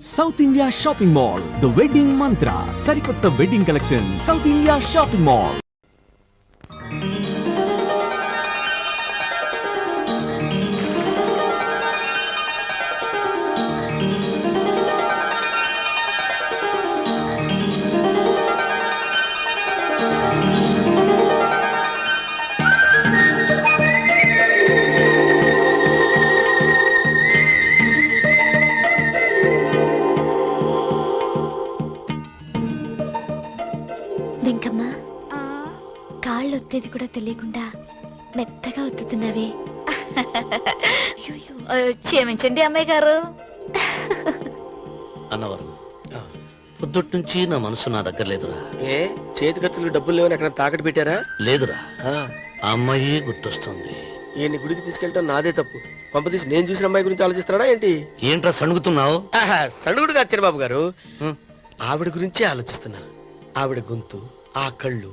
South India Shopping Mall, The Wedding Mantra, Sarikotta Wedding Collection, South India Shopping Mall. ఒత్తేది కూడా తెలియకుండా మెత్తగా ఒత్తుతున్నావే క్షమించండి అమ్మాయి గారు. అన్నవరం పొద్దుటి నుంచి నా మనసు నా దగ్గర లేదురా. ఏ చేతి ఖర్చులు డబ్బులు లేవని ఎక్కడ తాకట్టు పెట్టారా? లేదురా. ఆ, అమ్మాయి గుర్తొస్తుంది. ఈయన్ని గుడికి తీసుకెళ్ళటం నాదే తప్పు. పంపతీసి నేను చూసిన అమ్మాయి గురించి ఆలోచిస్తున్నాడా ఏంటి? ఏంట్రా సణుగుతున్నావు? ఆహా, సణుగుడు కాదు చిరబాబు గారు. ఆవిడ గురించే ఆలోచిస్తున్నా. ఆవిడ గొంతు ఆ కళ్ళు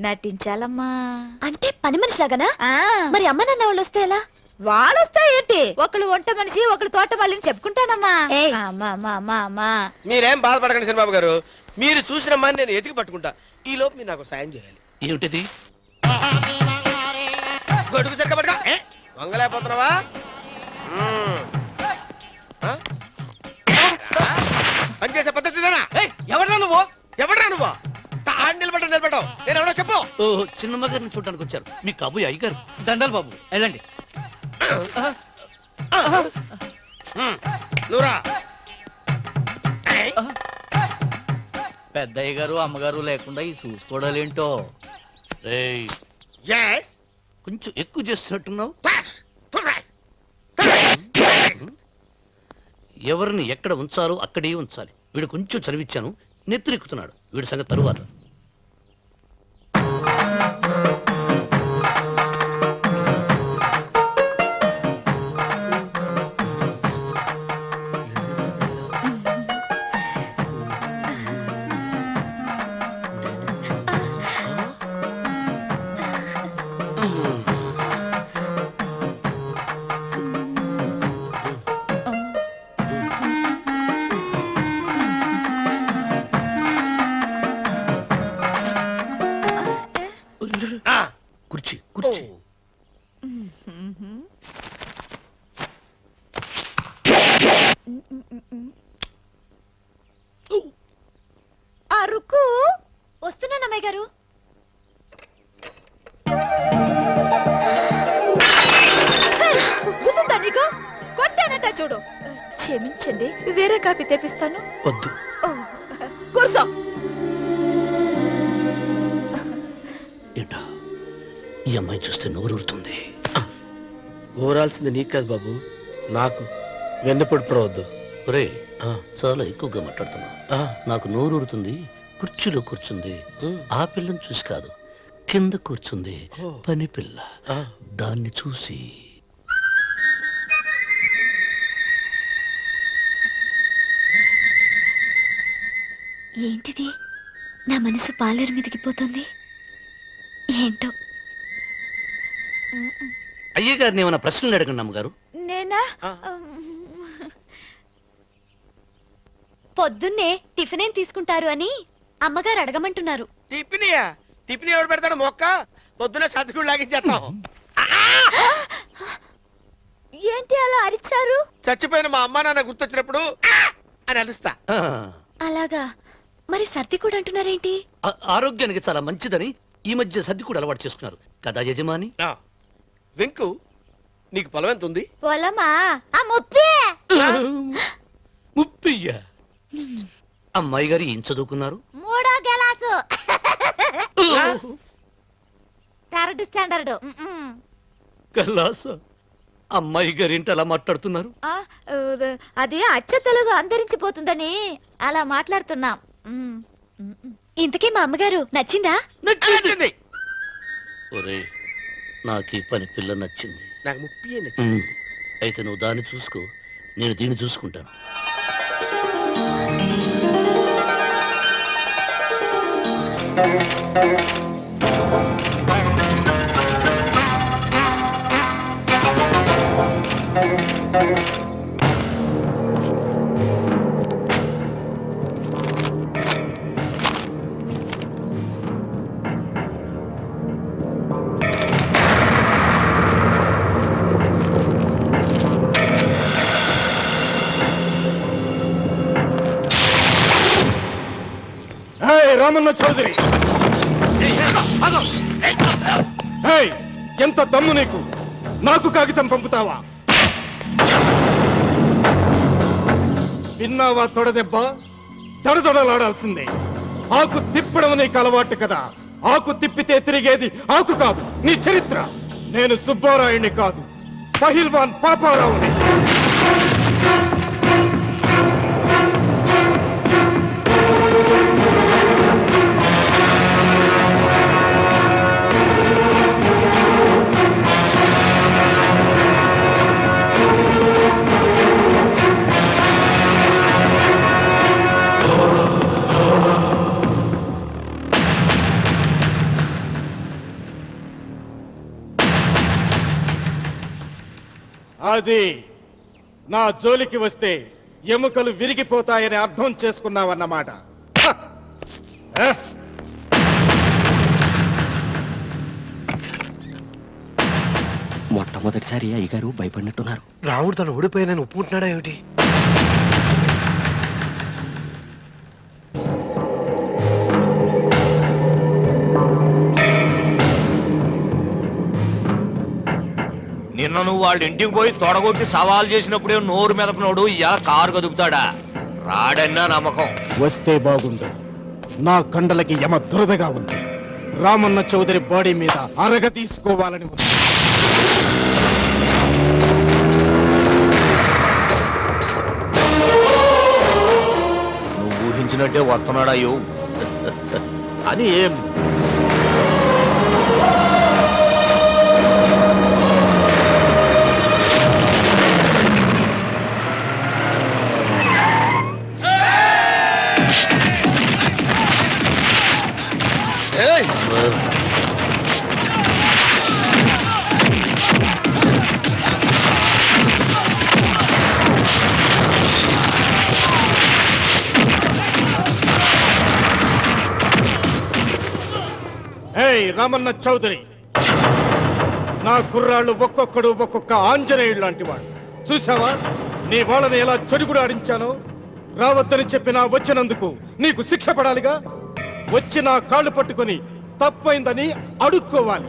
నటించాలమ్మా. అంటే పని మనిషిలాగానా? ఆ, మరి అమ్మ నాన్న వాళ్ళు వస్తే ఎలా? వాళ్ళు వస్తాయేంటి ఒకళ్ళు వంట మనిషి ఒకళ్ళు తోట వాళ్ళని చెప్పుకుంటానమ్మా. అమ్మా అమ్మా అమ్మా అమ్మా. మీరేం బాధపడకండి చిరబాబు గారు. మీరు చూసిన అమ్మాయిని నేను ఎతికి పట్టుకుంటా. ఈ లోపు మీరు నాకు సాయం చేయాలి. ఏమిటిది? గొడుగు పట్టుకో. ఏ, వంగలేకపోతున్నావా? పనిచేసే పద్ధతి? ఎవరా నువ్వు? ఎవడ్రా నువ్వు? తాడు నిలబడ్డా నిలబడ్డావు. నేను ఎవడో చెప్పు. ఓ చిన్నమ్మ గారిని చూడడానికి వచ్చారు. మీ కాబోయే అయ్యగారు. దండాలు బాబు వెళ్ళండి. నువ్వురా పెద్దయ్య గారు అమ్మగారు లేకుండా ఈ చూసుకోవడాలేంటో రేయ్ yes, కొంచెం ఎక్కువ చేస్తున్నట్టున్నావు. ఎవరిని ఎక్కడ ఉంచాలో అక్కడే ఉంచాలి. వీడు కొంచెం చదివిచ్చాను నెత్తిరెక్కుతున్నాడు. వీడి సంగతి తరువాత. कुर्ची। నీకు కాదు బాబు నాకు వెన్నపడి పడవద్దు రే ఆ, చాలా ఎక్కువగా మాట్లాడుతున్నావు. ఆ, నాకు నోరూరుతుంది కుర్చీలో కూర్చుంది ఆ పిల్లని చూసి కాదు కింద కూర్చుంది పని పిల్ల. ఆ. దాన్ని చూసి. ఏంటిది? నా మనసు పాలేరు మీదకి పోతుంది? ఏంటో? అయ్య గారిని ఏమైనా ప్రశ్నలు అడగండి అమ్మగారు? నేనా. పొద్దున్నే టిఫిన్ ఏం తీసుకుంటారు అని అమ్మగారు అడగమంటున్నారు. టిఫినియా? టిఫిన్ ఎవడు పెడతాడు మొక్క? పొద్దున సతుకుడు లాగించేస్తాం. ఏంటి అలా అరిచారు? చచ్చిపోయిన మా అమ్మ నాన్న గుర్తొచ్చినప్పుడు! అని అలుస్తా. అలాగా. మరి సర్ది కూడా అంటున్నారేంటి ఆరోగ్యానికి చాలా మంచిదని ఈ మధ్య సర్ది కూడా అలవాటు చేసుకున్నారు. కదా యజమాని? వెంకు నీకు పొలం ఎంత ఉంది పొలమా ఆ? ముప్పి ముప్పయ్య. అమ్మాయి గారు ఏం చదువుకున్నారు? మూడో గెలాసు. థర్డ్ స్టాండర్డ్ కల్లాస అమ్మాయి గారు ఏంటి అలా మాట్లాడుతున్నారు? అది అచ్చ తెలుగు అంతరించిపోతుందని అలా మాట్లాడుతున్నాం. ఇంతకీ మా అమ్మగారు నచ్చిందా? నచ్చింది. ఒరే నాకు ఈ పని పిల్ల నచ్చింది. నాకు ముప్పి ఉమ్, అయితే నువ్వు దాన్ని చూసుకో నేను దీన్ని చూసుకుంటాను. రామన్న చౌదరి. ఎంత దమ్ము నీకు? నాకు కాగితం పంపుతావా? విన్నావా తొడదెబ్బ? తడతొడలాడాల్సిందే. ఆకు తిప్పడం నీకు అలవాటు కదా. ఆకు తిప్పితే తిరిగేది ఆకు కాదు నీ చరిత్ర. నేను సుబ్బారాయుణ్ణి కాదు పహిల్వాన్ పాపారావుని. అది నా జోలికి వస్తే ఎముకలు విరిగిపోతాయని అర్థం చేసుకున్నావన్నమాట! మొట్టమొదటిసారి అయ్యగారు భయపడినట్టున్నారు. రాముడు తను ఓడిపోయానని ఒప్పుకుంటున్నాడా ఏమిటి? నిన్న నువ్వు వాళ్ళ ఇంటికి పోయి తొడగొట్టి సవాల్ చేసినప్పుడే నోరు మెదపనోడు ఇలా కారు కదుపుతాడా? రాడన్నా నమ్మకం. వస్తే బాగుండు. నా కండలకి యమ దురదగా ఉంది. రామన్న చౌదరి బాడీ మీద అరగ తీసుకోవాలని ఉంది. నువ్వు ఊహించినట్టే వస్తున్నాడు అయ్యో? అని ఏం రామన్న చౌదరి. నా కుర్రాళ్ళు ఒక్కొక్కడు ఒక్కొక్క ఆంజనేయుడు లాంటి వాడు. చూసావా నీ వాళ్ళని ఎలా చెడుగుడు ఆడించానో? రావద్దని చెప్పినా వచ్చినందుకు నీకు శిక్ష పడాలిగా? వచ్చి నా కాళ్ళు పట్టుకొని తప్పైందని అడుక్కోవాలి.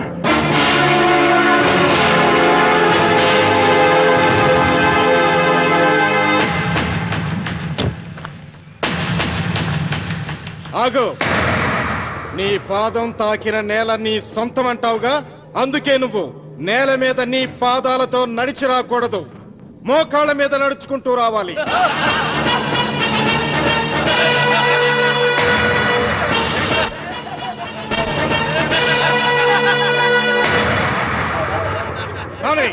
ఆగో. నీ పాదం తాకిన నేల నీ సొంతం అంటావుగా అందుకే నువ్వు నేల మీద నీ పాదాలతో నడిచి రాకూడదు. మోకాళ్ళ మీద నడుచుకుంటూ రావాలి. Honey!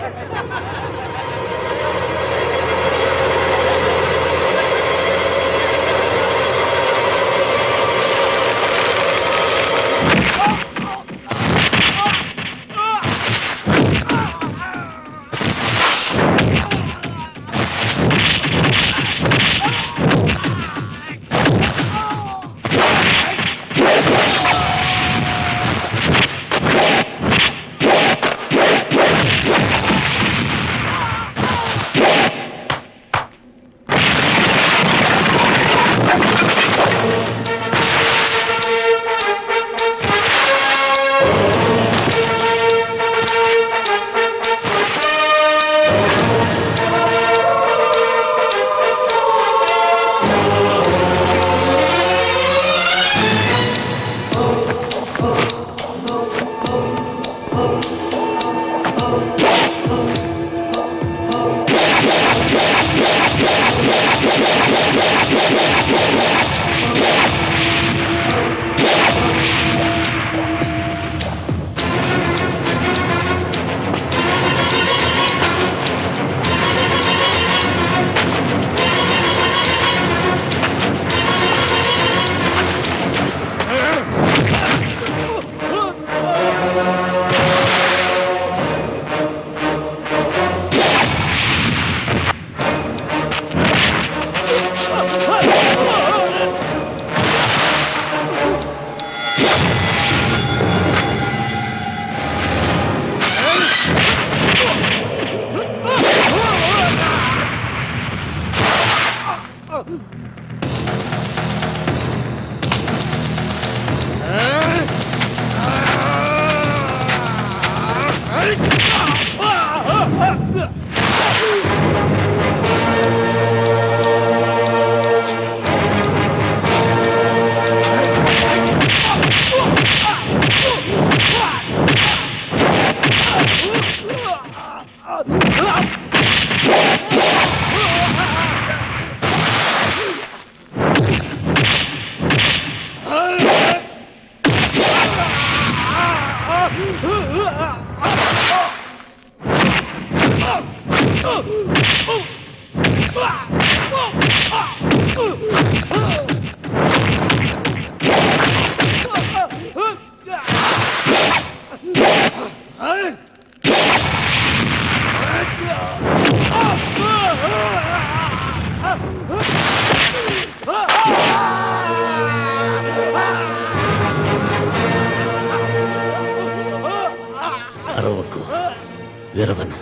విరవను.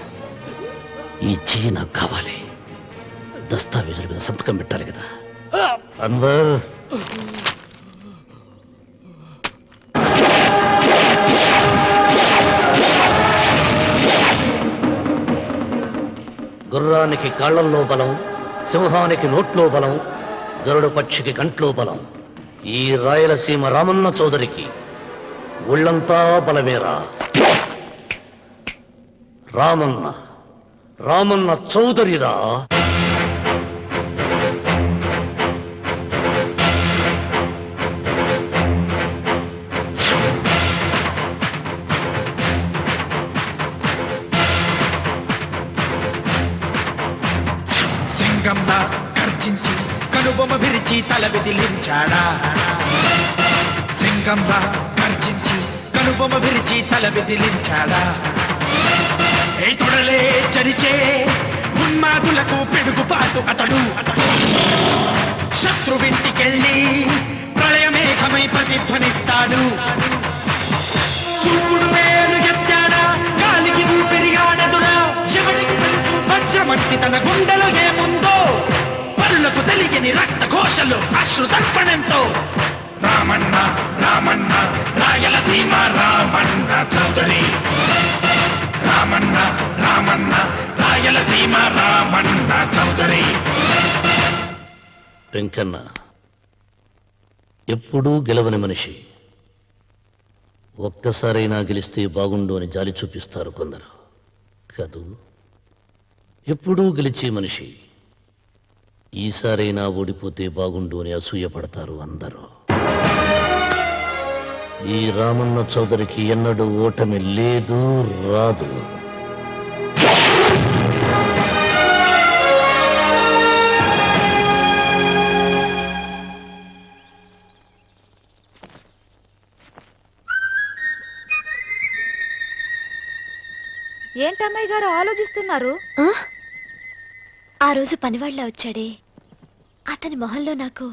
ఈ చెయ్యి నాకు కావాలి. దస్తావేజుల మీద సంతకం పెట్టాలి కదా. అన్వర్ గుర్రానికి కాళ్ళల్లో బలం సింహానికి నోట్లో బలం గరుడ పక్షికి కంట్లో బలం. ఈ రాయలసీమ రామన్న చౌదరికి ఒళ్ళంతా బలమేరా. రామన్న! రామన్న చౌదరిరా? సింగంలా గర్జించి కనుబొమ్మ విరిచి తల విదిలించాడా? సింగంలా గర్జించి కనుబొమ్మ విరిచి తల విదిలించాడా? చేతుడలే చరిచే ఉన్మాదులకు పిడుగుపాటు అతడు. శత్రువింటికెళ్ళి ప్రళయమేఘమై ప్రతిధ్వనిస్తాడు. చూపుడు వేలు ఎత్తాడా గాలికి ఊపిరిగాడదురా శివుడికి తెలుసు వజ్రమట్టి తన గుండెలో ఏముందో. పరులకు తెలియని రక్త ఘోషలు అశ్రు తర్పణంతో రామన్న రామన్న రాయలసీమ రామన్న చౌదరి. రామన్న రామన్న రాయలసీమ రామన్న చౌదరి. వెంకన్న ఎప్పుడూ గెలవని మనిషి. ఒక్కసారైనా గెలిస్తే బాగుండు అని జాలి చూపిస్తారు కొందరు. కాదు ఎప్పుడూ గెలిచే మనిషి. ఈసారైనా ఓడిపోతే బాగుండు అని అసూయపడతారు అందరూ. ఈ రామన్న చౌదరికి ఎన్నడూ ఓటమి లేదు రాదు. ఏంటమ్మాయి గారు ఆలోచిస్తున్నారు? ఆ? ఆ రోజు పనివాళ్ళ వచ్చాడే. అతని మొహంలో నాకు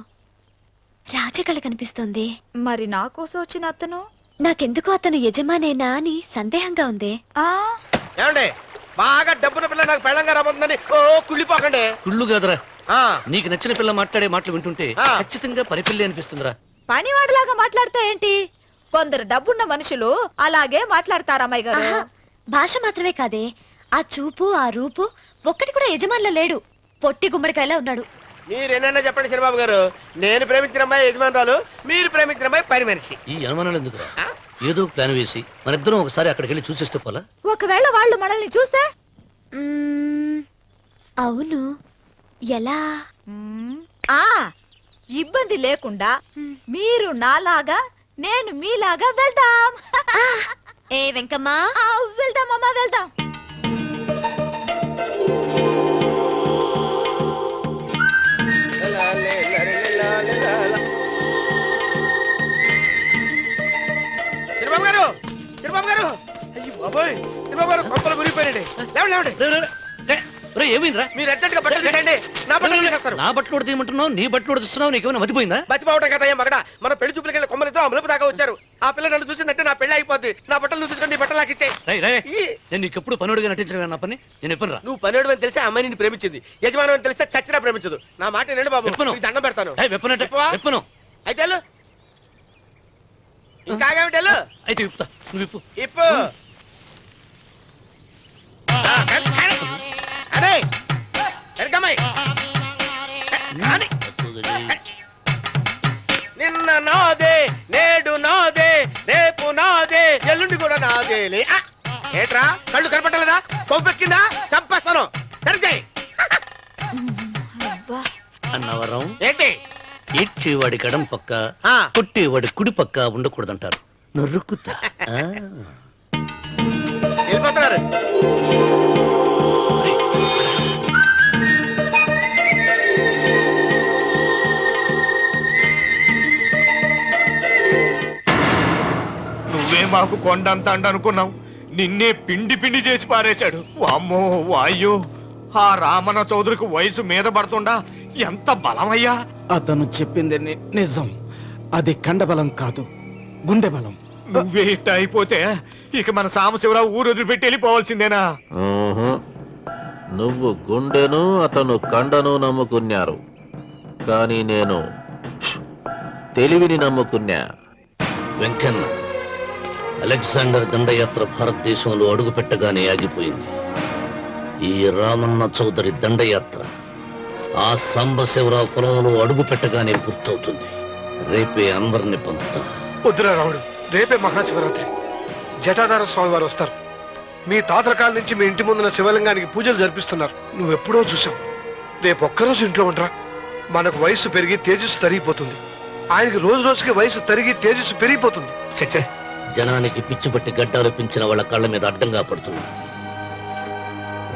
రాజకళ కనిపిస్తోంది. మరి నా కోసం వచ్చిన అతను? నాకెందుకో అతను యజమానేనా అని సందేహంగా ఉంది. ఆ? ఏమండి? బాగా డబ్బున పిల్ల నాకు పెళ్ళంగా రాబోతుందని ఓ కుళ్ళిపోకండి. కుళ్ళు కాదురా. ఆ, నీకు నచ్చిన పిల్ల మాట్లాడే మాటలు వింటుంటే ఆ. ఖచ్చితంగా పరిపిల్లి అనిపిస్తుందిరా. పనివాడిలాగా మాట్లాడతా ఏంటి? కొందరు డబ్బున్న మనుషులు అలాగే మాట్లాడతారు అమ్మాయి గారు. ఆహా, భాష మాత్రమే కాదే. ఆ చూపు ఆ రూపు ఒక్కటి కూడా యజమానిలో లేడు. పొట్టి గుమ్మడికాయలా ఉన్నాడు. మీరేనన్నా చెప్పండి చంద్రబాబు గారు. నేను ప్రేమించిన అమ్మాయి యజమానురాలు మీరు ప్రేమించిన అమ్మాయి పని మనిషి. ఈ అనుమానాలు ఎందుకురా? ఆ? ఏదో ప్లాన్ వేసి మనిద్దరం ఒకసారి అక్కడికి వెళ్ళి చూసేస్తే పోలా? ఒకవేళ వాళ్ళు మనల్ని చూస్తే? అవును. ఎలా? ఆ ఇబ్బంది లేకుండా మీరు నాలాగా నేను మీలాగా వెళ్దాం. ఏ వెంకమ్మా? వెళ్దాం అమ్మా వెళ్దాం. చంద్రబాబు గారు చంద్రబాబు గారు. అయ్యి బాబోయ్ చంద్రబాబు గారు కొంపలు మురిగిపోయారండి లేవండి లేవండి. ఏమైందిరా? మీరు బట్టలు తీసేయండి. నా బట్టలు తీసేస్తారు. నా బట్టలు కూడా తీయమంటున్నావు నీ బట్టలు కూడా తీస్తున్నావు నీకేమైనా మతిపోయిందా? బతిపోవటం కదా ఏం మగడ. మన పెళ్ళి చూపులకి వెళ్ళి కొమ్మలతో అమలుపు దాకా వచ్చారు. ఆ పిల్ల నన్ను చూసిందంటే నా పెళ్ళి అయిపోద్ది. నా బట్టలు నువ్వు తీసుకొని నీ బట్టలు నాకు ఇచ్చేయి నేను నీకు ఎప్పుడు పనుడిగా నటించడం నా పని. నేను ఎప్పుడు నువ్వు పనేడు అని తెలిసి అమ్మాయి నిన్ను ప్రేమించింది. యజమాని అని తెలిస్తే చచ్చినా ప్రేమించదు. నా మాట వినండి బాబు. చెప్పను. దండం పెడతాను? విప్పను అయితే. ఇంకా. అయితే ఇప్పు. ఎరకమ్మాయి కానీ నిన్న నాదే నేడు నాదే రేపు నాదే ఎల్లుండి కూడా నాదేలే! ఏట్రా? కళ్ళు కనపట్టలేదా? కొంపెక్కిందా చంపేస్తాను. సరిగ్గా అబ్బా! అన్నవరం ఏంటి? ఏడ్చేవాడి గడం పక్క ఆ. కొట్టేవాడి కుడి పక్క ఉండకూడదంటారు. నరుక్కుతా ఆ. వెళ్ళిపోతున్నారు. నువ్వే మాకు కొండంత అండ అనుకున్నావు నిన్నే పిండి పిండి చేసి పారేశాడు. వామ్మో వాయ్యో. ఆ రామన్న చౌదరికి వయసు మీద పడుతుండా? ఎంత బలమయ్యా? అతను చెప్పింది ని- నిజం. అది కండబలం కాదు గుండె బలం. నువ్వే ఇట్ట అయిపోతే ఇక మన సాంబశివరావు ఊరు వదిలిపెట్టి వెళ్ళిపోవాల్సిందేనా? ఊహు. నువ్వు గుండెను అతను కండను నమ్ముకున్నారు. కానీ నేను తెలివిని నమ్ముకున్నా. వెంకన్న అలెగ్జాండర్ దండయాత్ర భారతదేశంలో అడుగుపెట్టగానే ఆగిపోయింది. ఈ రామన్న చౌదరి దండయాత్ర ఆ సాంబశివరావు పొలంలో అడుగు పెట్టగానే పూర్తవుతుంది. రేపే అందరిని పంపుతా. వద్దురా రావుడు రేపే మహాశివరాత్రి. జటాధార స్వామి వారు వస్తారు. మీ తాతల కాలం నుంచి మీ ఇంటి ముందున శివలింగానికి పూజలు జరిపిస్తున్నారు. నువ్వెప్పుడో చూసావు రేపు ఒక్కరోజు ఇంట్లో ఉండరా. మనకు వయసు పెరిగి తేజస్సు తరిగిపోతుంది. ఆయనకి రోజు రోజుకి వయసు తరిగి తేజస్సు పెరిగిపోతుంది. చచ్చే జనానికి పిచ్చి పట్టి గడ్డాలు పెంచిన వాళ్ళ కళ్ళ మీద అడ్డంగా పడుతుంది.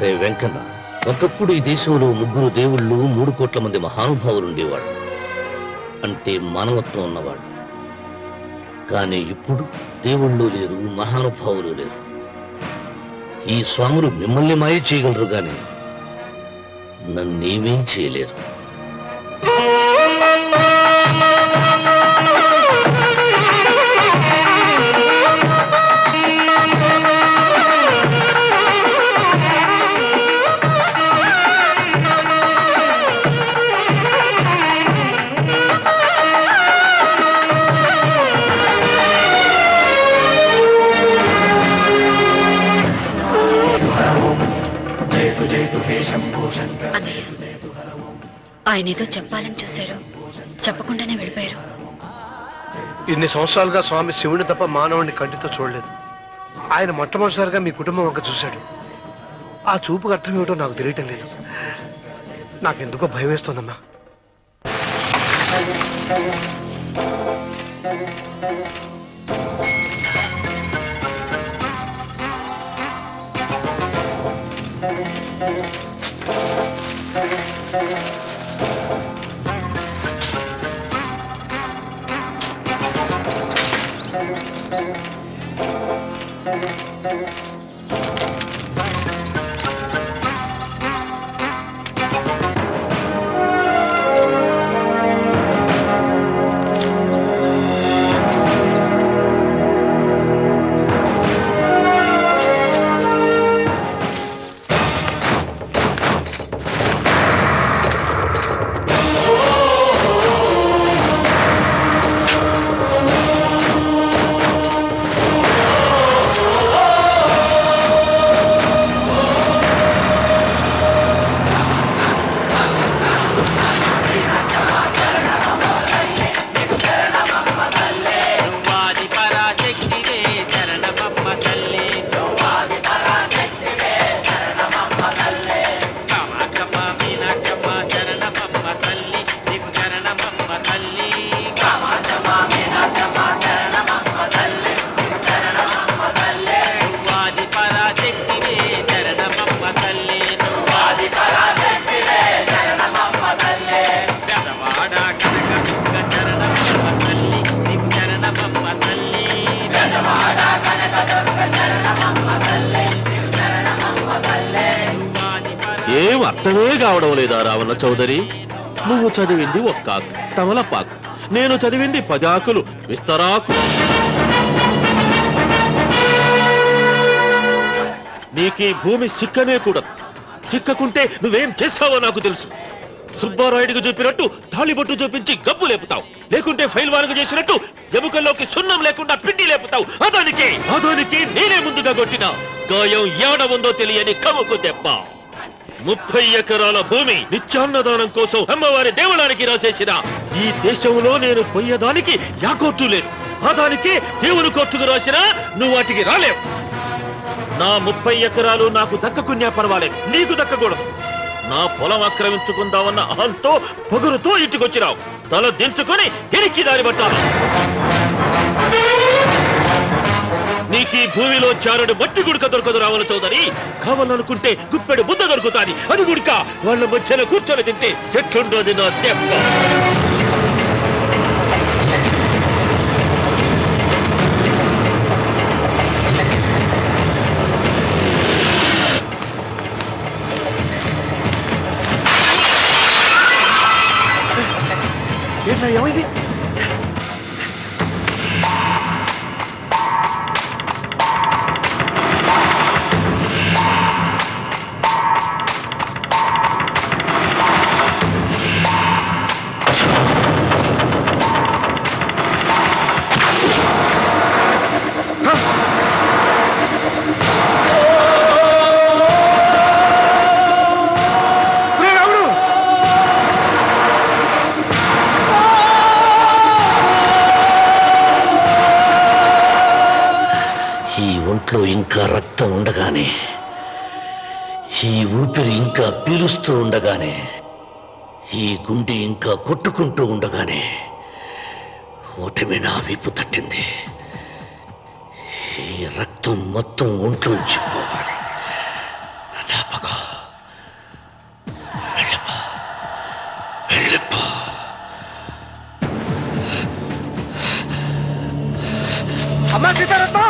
రే వెంకన్న ఒకప్పుడు ఈ దేశంలో ముగ్గురు దేవుళ్ళు మూడు కోట్ల మంది మహానుభావులు ఉండేవాళ్ళు. అంటే మానవత్వం ఉన్నవాళ్ళు. కానీ ఇప్పుడు దేవుళ్ళు లేరు మహానుభావులు లేరు. ఈ స్వాములు మిమ్మల్ని మాయ చేయగలరు కానీ నన్నేమేం చేయలేరు. ఆయన ఏదో చెప్పాలని చూశారు. చెప్పకుండానే వెళ్ళిపోయారు. ఇన్ని సంవత్సరాలుగా స్వామి శివుని తప్ప మానవుడిని కంటితో చూడలేదు. ఆయన మొట్టమొదటిసారిగా మీ కుటుంబం వంక చూశాడు. ఆ చూపుకు అర్థం ఏమిటో నాకు తెలియటం లేదు. నాకెందుకో భయం వేస్తోందమ్మా. Música చౌదరి నువ్వు చదివింది ఒక్కాకు తమలపాకు నేను చదివింది పదాకులు విస్తరాకు. నీకీ భూమి సిక్కనే కూడా సిక్కకుంటే నువ్వేం చేస్తావో నాకు తెలుసు. సుబ్బారాయుడికి చూపినట్టు తాళిబొట్టు చూపించి గబ్బు లేపుతావు. లేకుంటే ఫైల్ వారకు చేసినట్టు ఎముకల్లోకి సున్నం లేకుండా పిండి లేపుతావు. అదానికి అదానికి నేనే ముందుగా కొట్టిన. గాయం ఏడ ఉందో తెలియని కమ్ముకు దెబ్బ ముప్పై ఎకరాల భూమి నిత్యాన్నదానం కోసం అమ్మవారి దేవళానికి రాసేసిన ఈ దేశంలో నేను పోయేదానికి యా కోర్టు లేదు. ఆ దానికి దేవుని కోర్టుకు రాసినా నువ్వు వాటికి రాలేవు. నా ముప్పై ఎకరాలు నాకు దక్కకున్నా పర్వాలేదు. నీకు దక్కకూడదు. నా పొలం ఆక్రమించుకుందామన్న అహంతో పొగురుతో ఇంటికొచ్చినావు. తల దించుకొని ఎనికి దారి పట్టాలి. నీకు భూమిలో చారుడు మట్టి గుడక దొరకదు రావణ చౌదరి. కావాలనుకుంటే గుప్పెడు ముద్ద దొరుకుతాది. అది గుడక. వాళ్ళ మధ్యలో కూర్చొని తింటే చెట్లుండోది నా దెబ్బ ఇంకా రక్తం ఉండగానే ఈ ఊపిరి ఇంకా పీలుస్తూ ఉండగానే ఈ గుండె ఇంకా కొట్టుకుంటూ ఉండగానే ఓటమి నా వీపు తట్టింది. ఈ రక్తం మొత్తం ఒంట్లో ఉంచిపోవాలి అమ్మా సీతారత్న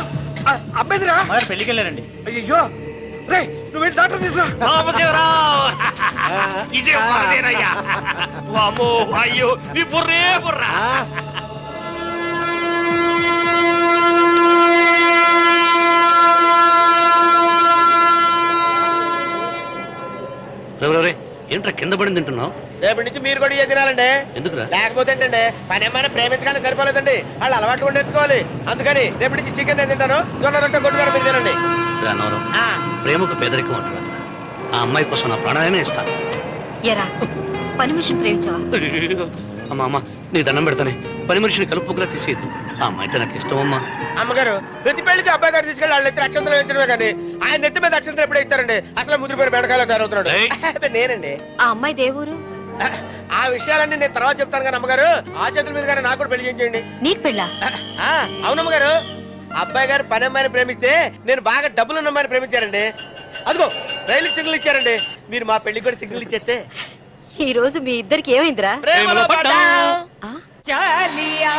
అమ్మేదిరా పెళ్ళికి వెళ్ళారండి. అయ్యో రే నువ్వు వెళ్ళి డాక్టర్ తీసుకురా. సోమశివరావు ఇదే మనదేనయ్యా వామ్మో అయ్యో నీ బుర్రే బుర్రా. రే ఏంట్రా కింద పడింది తింటున్నావు? రేపటి నుంచి మీరు కూడా ఇదే తినాలండి. ఎందుకురా? లేకపోతే ఏంటండి పని ఏమైనా ప్రేమించగానే సరిపోలేదండి. వాళ్ళు అలవాట్లు కూడా నేర్చుకోవాలి. అందుకని రేపటి నుంచి చికెన్ నేను తింటాను. జొన్న రొట్టె కొట్టుగారు మీరు తినండి. రా నవరం ఆ, ప్రేమకు పేదరికం అంటారు ఆ అమ్మాయి కోసం నా ప్రాణాలనే ఇస్తాను ఎరా పని మనిషిని ప్రేమించావా? అమ్మా అమ్మ నీ దండం పెడతానే. పని మనిషిని కలుపుకులా తీసేయద్దు. అమ్మాయి అంటే నాకు ఇష్టం అమ్మా అమ్మగారు ప్రతి పెళ్ళికి అబ్బాయి గారు తీసుకెళ్ళి వాళ్ళు ఎత్తి అక్షంతలు వేయించడమే కానీ ఆయన నెత్తి మీద అక్షంతలు ఎప్పుడు ఇస్తారండి? అసలు ముద్రపోయిన బెడకాయలు తయారవుతున్నాడు. నేనండి. ఆ అమ్మాయి దేవురు ఆ విషయాలన్నీ నేను తర్వాత చెప్తాను కానీ అమ్మగారు ఆ చేతుల మీద కానీ నాకు కూడా పెళ్ళి చేయండి నీకు పెళ్ళా? ఆ, అవునమ్మగారు. అబ్బాయి గారు పని అమ్మాయిని ప్రేమిస్తే నేను బాగా డబ్బులు ఉన్న అమ్మాయిని ప్రేమించారండి అదిగో రైలు సిగ్నల్ ఇచ్చారండి. మీరు మా పెళ్ళికి కూడా సిగ్నల్ ఇచ్చేస్తే. ఈ రోజు మీ ఇద్దరికి ఏమైందిరా? चलिया